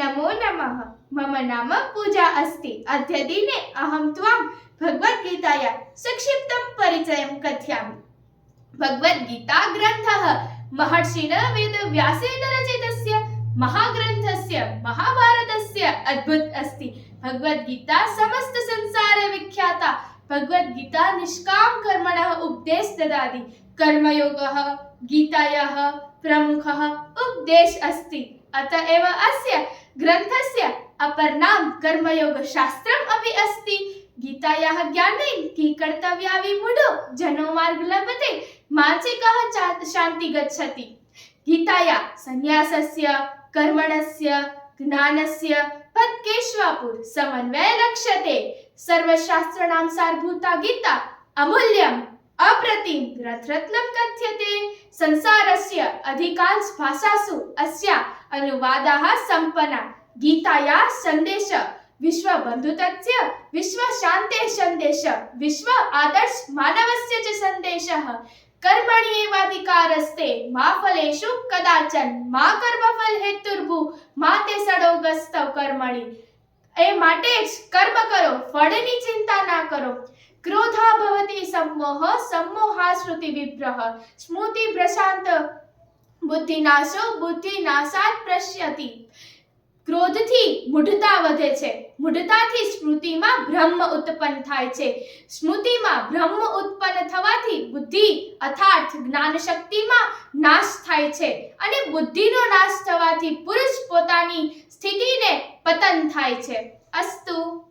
नमो नमः। मम नाम पूजा अस्ति। अद्य दिने अहं त्वां भगवद्गीताया संक्षिप्तं परिचयं कथयामि। भगवद्गीता ग्रन्थः महर्षिणा वेदव्यासेन रचितस्य महाग्रन्थस्य महाभारतस्य अद्भुत अस्ति। भगवद्गीता समस्तसंसारे विख्याता। भगवद्गीता निष्काम कर्मणः उपदेश ददाति। कर्मयोगः गीतायाः प्रमुखः उपदेश अस्ति। अत एव अस्य ગ્રંથસ્ય અપરનામ કર્મયોગ શાસ્ત્રમ અપી અસ્તિ ગીતાયાહ જ્ઞાને કી કર્તવ્યા વિમૂઢો જનો માર્ગ લભતે માનસિકઃ શાંતિ ગચ્છતિ ગીતાયા સંન્યાસસ્ય કર્મણસ્ય જ્ઞાનસ્ય પદકેશ્વાપુર સમન્વય રક્ષતે સર્વશાસ્ત્રણામ સારભૂતા ગીતા અમૂલ્યમ અપ્રતિમ રથરત્નમ કથ્યતે સંસારસ્ય અધિકાંશ ભાષાસુ અસ્યા અનુવાદાહ સંપના ગીતાયા સંદેશ. વિશ્વ બંધુતસ્ય વિશ્વ શાંતે સંદેશ. વિશ્વ આદર્શ માનવસ્ય ચ સંદેશ. કર્મણ્યે વાધિકારસ્તે. મા ફલેષુ કદાચન. મા કર્મફલ હેતુર્ભુ. મા તે સડોગસ્ત કર્મણી એ માટે જ કર્મ કરો. ફળની ચિંતા ના કરો. ક્રોધા ભવતી સમોહ. સમોહા શ્રુતિ વિપ્રહ સ્મૃતિ પ્રશાંત. બુદ્ધિનાશો બુદ્ધિનાશાત પ્રશ્યતિ. ક્રોધથી મૂઢતા વધે છે. મૂઢતાથી સ્મૃતિમાં બ્રહ્મ ઉત્પન્ન થાય છે. સ્મૃતિમાં બ્રહ્મ ઉત્પન્ન થવાથી બુદ્ધિ અર્થાર્થ જ્ઞાન શક્તિમાં નાશ થાય છે અને બુદ્ધિનો નાશ થવાથી પુરુષ પોતાની સ્થિતિને પતન થાય છે. અસ્તુ.